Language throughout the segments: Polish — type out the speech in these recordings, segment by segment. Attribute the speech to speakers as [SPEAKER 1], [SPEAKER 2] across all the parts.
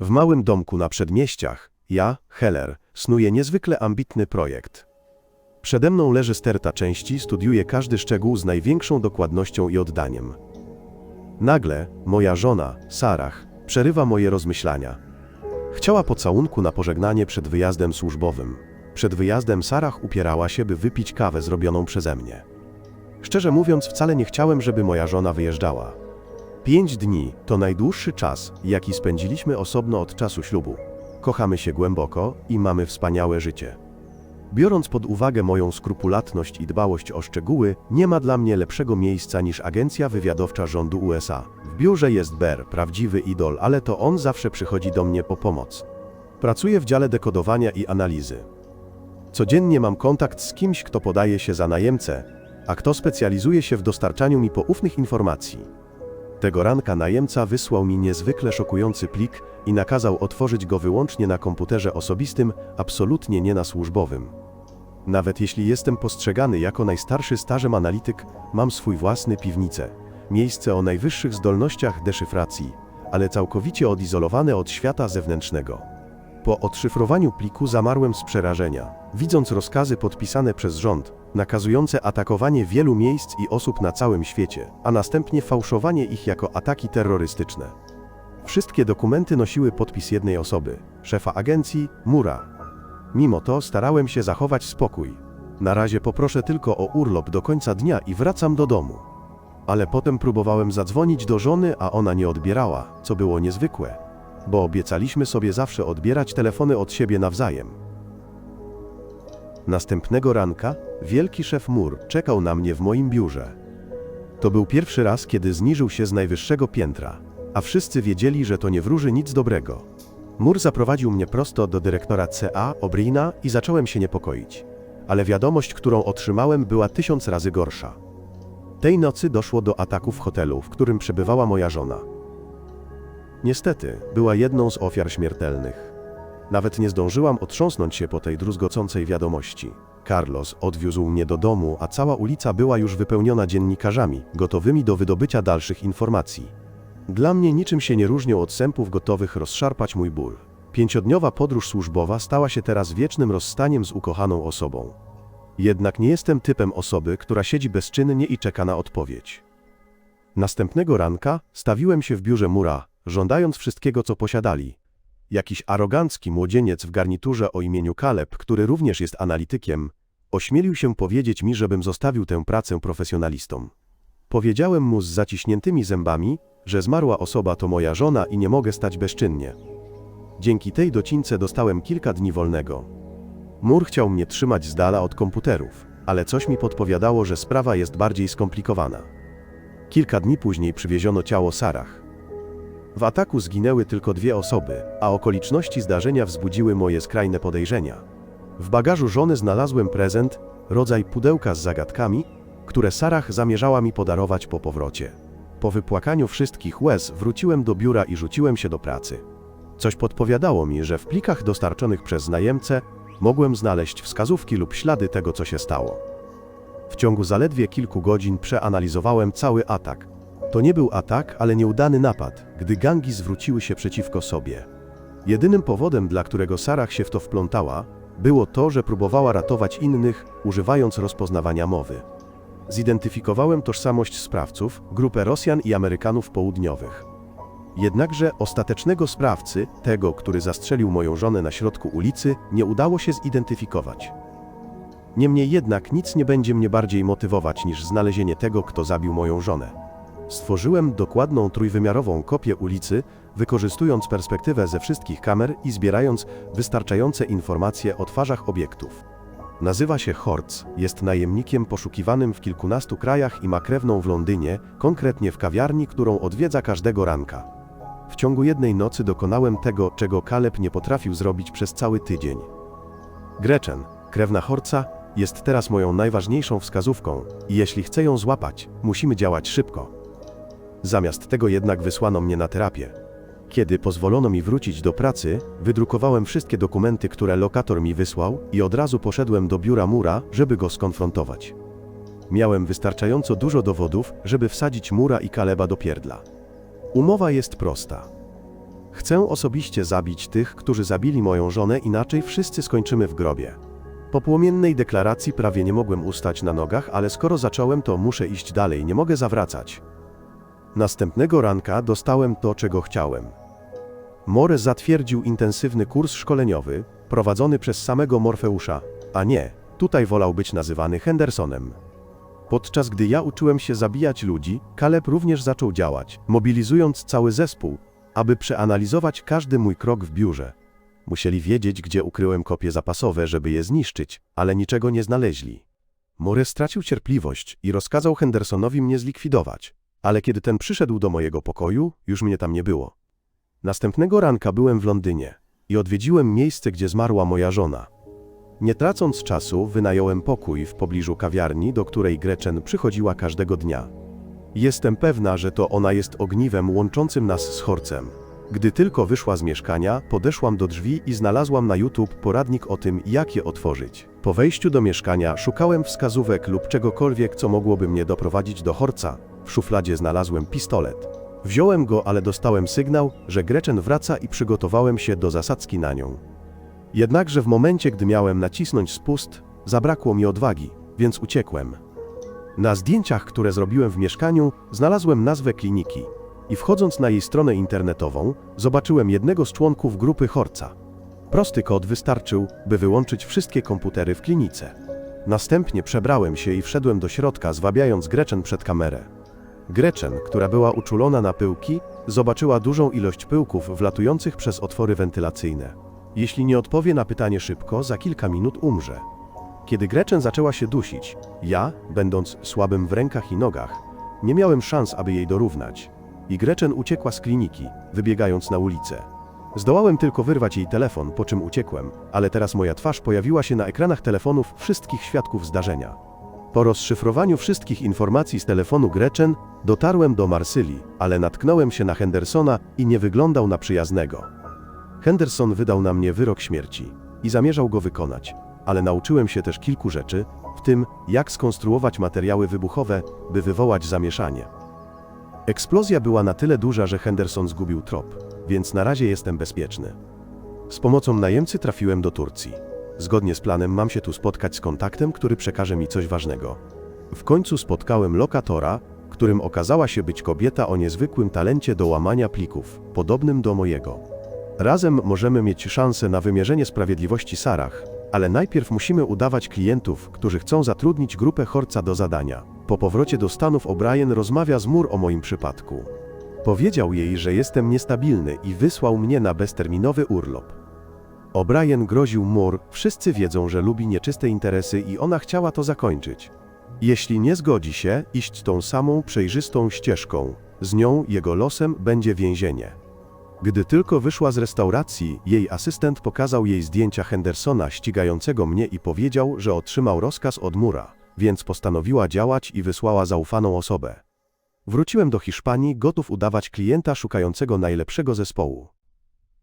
[SPEAKER 1] W małym domku na przedmieściach, ja, Heller, snuję niezwykle ambitny projekt. Przede mną leży sterta części, studiuję każdy szczegół z największą dokładnością i oddaniem. Nagle moja żona, Sarah, przerywa moje rozmyślania. Chciała pocałunku na pożegnanie przed wyjazdem służbowym. Przed wyjazdem Sarah upierała się, by wypić kawę zrobioną przeze mnie. Szczerze mówiąc, wcale nie chciałem, żeby moja żona wyjeżdżała. Pięć dni to najdłuższy czas, jaki spędziliśmy osobno od czasu ślubu. Kochamy się głęboko i mamy wspaniałe życie. Biorąc pod uwagę moją skrupulatność i dbałość o szczegóły, nie ma dla mnie lepszego miejsca niż agencja wywiadowcza rządu USA. W biurze jest Bear, prawdziwy idol, ale to on zawsze przychodzi do mnie po pomoc. Pracuję w dziale dekodowania i analizy. Codziennie mam kontakt z kimś, kto podaje się za najemcę, a kto specjalizuje się w dostarczaniu mi poufnych informacji. Tego ranka najemca wysłał mi niezwykle szokujący plik i nakazał otworzyć go wyłącznie na komputerze osobistym, absolutnie nie na służbowym. Nawet jeśli jestem postrzegany jako najstarszy stażem analityk, mam swój własny piwnicę, miejsce o najwyższych zdolnościach deszyfracji, ale całkowicie odizolowane od świata zewnętrznego. Po odszyfrowaniu pliku zamarłem z przerażenia, widząc rozkazy podpisane przez rząd, nakazujące atakowanie wielu miejsc i osób na całym świecie, a następnie fałszowanie ich jako ataki terrorystyczne. Wszystkie dokumenty nosiły podpis jednej osoby, szefa agencji Mura. Mimo to starałem się zachować spokój. Na razie poproszę tylko o urlop do końca dnia i wracam do domu. Ale potem próbowałem zadzwonić do żony, a ona nie odbierała, co było niezwykłe, bo obiecaliśmy sobie zawsze odbierać telefony od siebie nawzajem. Następnego ranka wielki szef Mur czekał na mnie w moim biurze. To był pierwszy raz, kiedy zniżył się z najwyższego piętra, a wszyscy wiedzieli, że to nie wróży nic dobrego. Mur zaprowadził mnie prosto do dyrektora CA, Obrina i zacząłem się niepokoić. Ale wiadomość, którą otrzymałem, była tysiąc razy gorsza. Tej nocy doszło do ataku w hotelu, w którym przebywała moja żona. Niestety, była jedną z ofiar śmiertelnych. Nawet nie zdążyłam otrząsnąć się po tej druzgocącej wiadomości. Carlos odwiózł mnie do domu, a cała ulica była już wypełniona dziennikarzami, gotowymi do wydobycia dalszych informacji. Dla mnie niczym się nie różnią od sępów gotowych rozszarpać mój ból. Pięciodniowa podróż służbowa stała się teraz wiecznym rozstaniem z ukochaną osobą. Jednak nie jestem typem osoby, która siedzi bezczynnie i czeka na odpowiedź. Następnego ranka stawiłem się w biurze Mura, żądając wszystkiego, co posiadali. Jakiś arogancki młodzieniec w garniturze o imieniu Kaleb, który również jest analitykiem, ośmielił się powiedzieć mi, żebym zostawił tę pracę profesjonalistom. Powiedziałem mu z zaciśniętymi zębami, że zmarła osoba to moja żona i nie mogę stać bezczynnie. Dzięki tej docince dostałem kilka dni wolnego. Mur chciał mnie trzymać z dala od komputerów, ale coś mi podpowiadało, że sprawa jest bardziej skomplikowana. Kilka dni później przywieziono ciało Sarah. W ataku zginęły tylko dwie osoby, a okoliczności zdarzenia wzbudziły moje skrajne podejrzenia. W bagażu żony znalazłem prezent, rodzaj pudełka z zagadkami, które Sarah zamierzała mi podarować po powrocie. Po wypłakaniu wszystkich łez wróciłem do biura i rzuciłem się do pracy. Coś podpowiadało mi, że w plikach dostarczonych przez najemcę mogłem znaleźć wskazówki lub ślady tego, co się stało. W ciągu zaledwie kilku godzin przeanalizowałem cały atak. To nie był atak, ale nieudany napad, gdy gangi zwróciły się przeciwko sobie. Jedynym powodem, dla którego Sarah się w to wplątała, było to, że próbowała ratować innych, używając rozpoznawania mowy. Zidentyfikowałem tożsamość sprawców, grupę Rosjan i Amerykanów Południowych. Jednakże ostatecznego sprawcy, tego, który zastrzelił moją żonę na środku ulicy, nie udało się zidentyfikować. Niemniej jednak nic nie będzie mnie bardziej motywować niż znalezienie tego, kto zabił moją żonę. Stworzyłem dokładną trójwymiarową kopię ulicy, wykorzystując perspektywę ze wszystkich kamer i zbierając wystarczające informacje o twarzach obiektów. Nazywa się Hortz, jest najemnikiem poszukiwanym w kilkunastu krajach i ma krewną w Londynie, konkretnie w kawiarni, którą odwiedza każdego ranka. W ciągu jednej nocy dokonałem tego, czego Kaleb nie potrafił zrobić przez cały tydzień. Gretchen, krewna Horca, jest teraz moją najważniejszą wskazówką i jeśli chcę ją złapać, musimy działać szybko. Zamiast tego jednak wysłano mnie na terapię. Kiedy pozwolono mi wrócić do pracy, wydrukowałem wszystkie dokumenty, które lokator mi wysłał i od razu poszedłem do biura Mura, żeby go skonfrontować. Miałem wystarczająco dużo dowodów, żeby wsadzić Mura i Kaleba do pierdla. Umowa jest prosta. Chcę osobiście zabić tych, którzy zabili moją żonę, inaczej wszyscy skończymy w grobie. Po płomiennej deklaracji prawie nie mogłem ustać na nogach, ale skoro zacząłem, to muszę iść dalej, nie mogę zawracać. Następnego ranka dostałem to, czego chciałem. More zatwierdził intensywny kurs szkoleniowy, prowadzony przez samego Morfeusza, a nie, tutaj wolał być nazywany Hendersonem. Podczas gdy ja uczyłem się zabijać ludzi, Caleb również zaczął działać, mobilizując cały zespół, aby przeanalizować każdy mój krok w biurze. Musieli wiedzieć, gdzie ukryłem kopie zapasowe, żeby je zniszczyć, ale niczego nie znaleźli. More stracił cierpliwość i rozkazał Hendersonowi mnie zlikwidować, ale kiedy ten przyszedł do mojego pokoju, już mnie tam nie było. Następnego ranka byłem w Londynie i odwiedziłem miejsce, gdzie zmarła moja żona. Nie tracąc czasu, wynająłem pokój w pobliżu kawiarni, do której Gretchen przychodziła każdego dnia. Jestem pewna, że to ona jest ogniwem łączącym nas z Horcem. Gdy tylko wyszła z mieszkania, podeszłam do drzwi i znalazłam na YouTube poradnik o tym, jak je otworzyć. Po wejściu do mieszkania szukałem wskazówek lub czegokolwiek, co mogłoby mnie doprowadzić do Horca. W szufladzie znalazłem pistolet. Wziąłem go, ale dostałem sygnał, że Gretchen wraca i przygotowałem się do zasadzki na nią. Jednakże w momencie, gdy miałem nacisnąć spust, zabrakło mi odwagi, więc uciekłem. Na zdjęciach, które zrobiłem w mieszkaniu, znalazłem nazwę kliniki i wchodząc na jej stronę internetową, zobaczyłem jednego z członków grupy Horca. Prosty kod wystarczył, by wyłączyć wszystkie komputery w klinice. Następnie przebrałem się i wszedłem do środka, zwabiając Gretchen przed kamerę. Gretchen, która była uczulona na pyłki, zobaczyła dużą ilość pyłków wlatujących przez otwory wentylacyjne. Jeśli nie odpowie na pytanie szybko, za kilka minut umrze. Kiedy Gretchen zaczęła się dusić, ja, będąc słabym w rękach i nogach, nie miałem szans, aby jej dorównać. I Gretchen uciekła z kliniki, wybiegając na ulicę. Zdołałem tylko wyrwać jej telefon, po czym uciekłem, ale teraz moja twarz pojawiła się na ekranach telefonów wszystkich świadków zdarzenia. Po rozszyfrowaniu wszystkich informacji z telefonu Gretchen dotarłem do Marsylii, ale natknąłem się na Hendersona i nie wyglądał na przyjaznego. Henderson wydał na mnie wyrok śmierci i zamierzał go wykonać, ale nauczyłem się też kilku rzeczy, w tym jak skonstruować materiały wybuchowe, by wywołać zamieszanie. Eksplozja była na tyle duża, że Henderson zgubił trop, więc na razie jestem bezpieczny. Z pomocą najemcy trafiłem do Turcji. Zgodnie z planem mam się tu spotkać z kontaktem, który przekaże mi coś ważnego. W końcu spotkałem lokatora, którym okazała się być kobieta o niezwykłym talencie do łamania plików, podobnym do mojego. Razem możemy mieć szansę na wymierzenie sprawiedliwości Sarach, ale najpierw musimy udawać klientów, którzy chcą zatrudnić grupę Horca do zadania. Po powrocie do Stanów O'Brien rozmawia z Mur o moim przypadku. Powiedział jej, że jestem niestabilny i wysłał mnie na bezterminowy urlop. O'Brien groził Mur, wszyscy wiedzą, że lubi nieczyste interesy i ona chciała to zakończyć. Jeśli nie zgodzi się, iść tą samą przejrzystą ścieżką. Z nią jego losem będzie więzienie. Gdy tylko wyszła z restauracji, jej asystent pokazał jej zdjęcia Hendersona ścigającego mnie i powiedział, że otrzymał rozkaz od Mura, więc postanowiła działać i wysłała zaufaną osobę. Wróciłem do Hiszpanii, gotów udawać klienta szukającego najlepszego zespołu.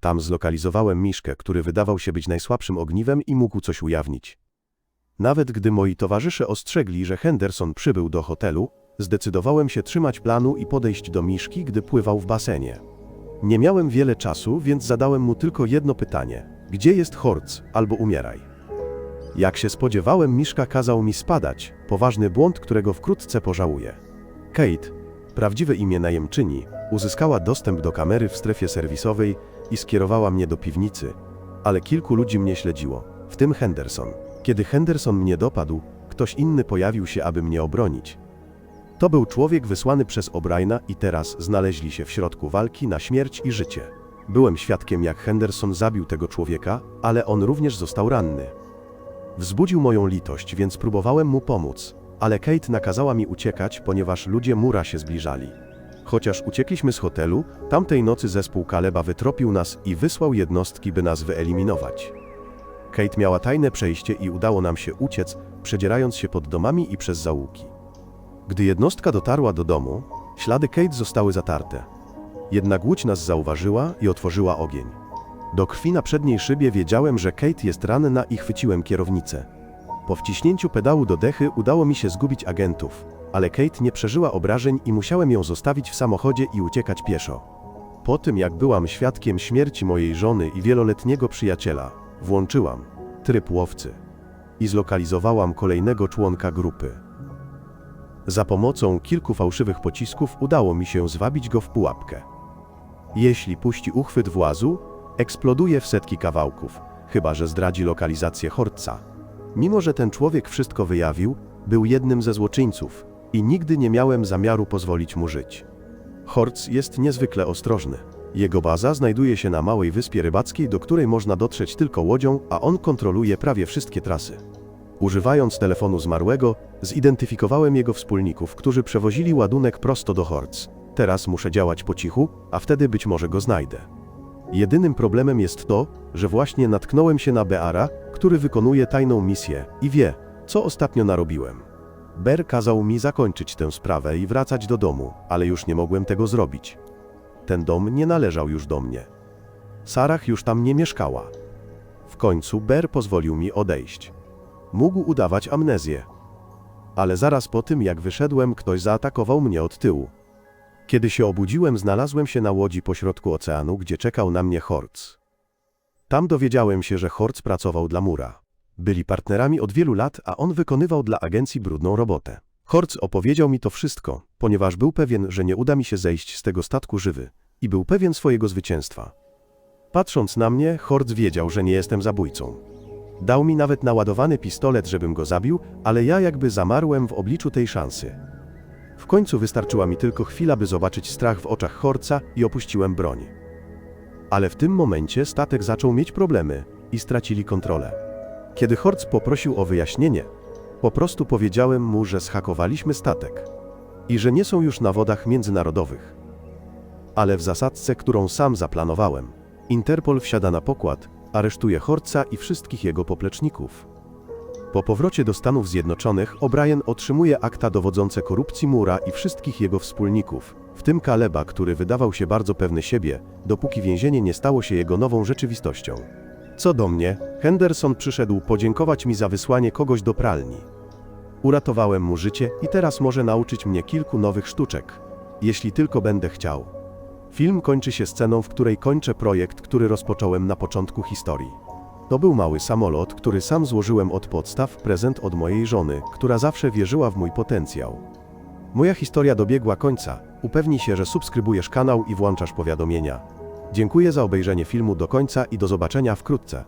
[SPEAKER 1] Tam zlokalizowałem Miszkę, który wydawał się być najsłabszym ogniwem i mógł coś ujawnić. Nawet gdy moi towarzysze ostrzegli, że Henderson przybył do hotelu, zdecydowałem się trzymać planu i podejść do Miszki, gdy pływał w basenie. Nie miałem wiele czasu, więc zadałem mu tylko jedno pytanie: Gdzie jest Horc, albo umieraj? Jak się spodziewałem, Miszka kazał mi spadać, poważny błąd, którego wkrótce pożałuję. Kate, prawdziwe imię najemczyni, uzyskała dostęp do kamery w strefie serwisowej i skierowała mnie do piwnicy, ale kilku ludzi mnie śledziło, w tym Henderson. Kiedy Henderson mnie dopadł, ktoś inny pojawił się, aby mnie obronić. To był człowiek wysłany przez O'Briena i teraz znaleźli się w środku walki na śmierć i życie. Byłem świadkiem, jak Henderson zabił tego człowieka, ale on również został ranny. Wzbudził moją litość, więc próbowałem mu pomóc, ale Kate nakazała mi uciekać, ponieważ ludzie Mura się zbliżali. Chociaż uciekliśmy z hotelu, tamtej nocy zespół Kaleba wytropił nas i wysłał jednostki, by nas wyeliminować. Kate miała tajne przejście i udało nam się uciec, przedzierając się pod domami i przez zaułki. Gdy jednostka dotarła do domu, ślady Kate zostały zatarte. Jednak łódź nas zauważyła i otworzyła ogień. Do krwi na przedniej szybie wiedziałem, że Kate jest ranna i chwyciłem kierownicę. Po wciśnięciu pedału do dechy udało mi się zgubić agentów, ale Kate nie przeżyła obrażeń i musiałem ją zostawić w samochodzie i uciekać pieszo. Po tym jak byłam świadkiem śmierci mojej żony i wieloletniego przyjaciela, włączyłam tryb łowcy i zlokalizowałam kolejnego członka grupy. Za pomocą kilku fałszywych pocisków udało mi się zwabić go w pułapkę. Jeśli puści uchwyt włazu, eksploduje w setki kawałków, chyba że zdradzi lokalizację Hortca. Mimo, że ten człowiek wszystko wyjawił, był jednym ze złoczyńców i nigdy nie miałem zamiaru pozwolić mu żyć. Hortz jest niezwykle ostrożny. Jego baza znajduje się na małej wyspie rybackiej, do której można dotrzeć tylko łodzią, a on kontroluje prawie wszystkie trasy. Używając telefonu zmarłego, zidentyfikowałem jego wspólników, którzy przewozili ładunek prosto do Hortz. Teraz muszę działać po cichu, a wtedy być może go znajdę. Jedynym problemem jest to, że właśnie natknąłem się na Beara, który wykonuje tajną misję i wie, co ostatnio narobiłem. Ber kazał mi zakończyć tę sprawę i wracać do domu, ale już nie mogłem tego zrobić. Ten dom nie należał już do mnie. Sarah już tam nie mieszkała. W końcu Ber pozwolił mi odejść. Mógł udawać amnezję. Ale zaraz po tym, jak wyszedłem, ktoś zaatakował mnie od tyłu. Kiedy się obudziłem, znalazłem się na łodzi pośrodku oceanu, gdzie czekał na mnie Hortz. Tam dowiedziałem się, że Hortz pracował dla Mura. Byli partnerami od wielu lat, a on wykonywał dla agencji brudną robotę. Hortz opowiedział mi to wszystko, ponieważ był pewien, że nie uda mi się zejść z tego statku żywy i był pewien swojego zwycięstwa. Patrząc na mnie, Hortz wiedział, że nie jestem zabójcą. Dał mi nawet naładowany pistolet, żebym go zabił, ale ja jakby zamarłem w obliczu tej szansy. W końcu wystarczyła mi tylko chwila, by zobaczyć strach w oczach Horca i opuściłem broń. Ale w tym momencie statek zaczął mieć problemy i stracili kontrolę. Kiedy Horc poprosił o wyjaśnienie, po prostu powiedziałem mu, że zhakowaliśmy statek i że nie są już na wodach międzynarodowych. Ale w zasadce, którą sam zaplanowałem, Interpol wsiada na pokład, aresztuje Horca i wszystkich jego popleczników. Po powrocie do Stanów Zjednoczonych O'Brien otrzymuje akta dowodzące korupcji Mura i wszystkich jego wspólników, w tym Kaleba, który wydawał się bardzo pewny siebie, dopóki więzienie nie stało się jego nową rzeczywistością. Co do mnie, Henderson przyszedł podziękować mi za wysłanie kogoś do pralni. Uratowałem mu życie i teraz może nauczyć mnie kilku nowych sztuczek, jeśli tylko będę chciał. Film kończy się sceną, w której kończę projekt, który rozpocząłem na początku historii. To był mały samolot, który sam złożyłem od podstaw, prezent od mojej żony, która zawsze wierzyła w mój potencjał. Moja historia dobiegła końca. Upewnij się, że subskrybujesz kanał i włączasz powiadomienia. Dziękuję za obejrzenie filmu do końca i do zobaczenia wkrótce.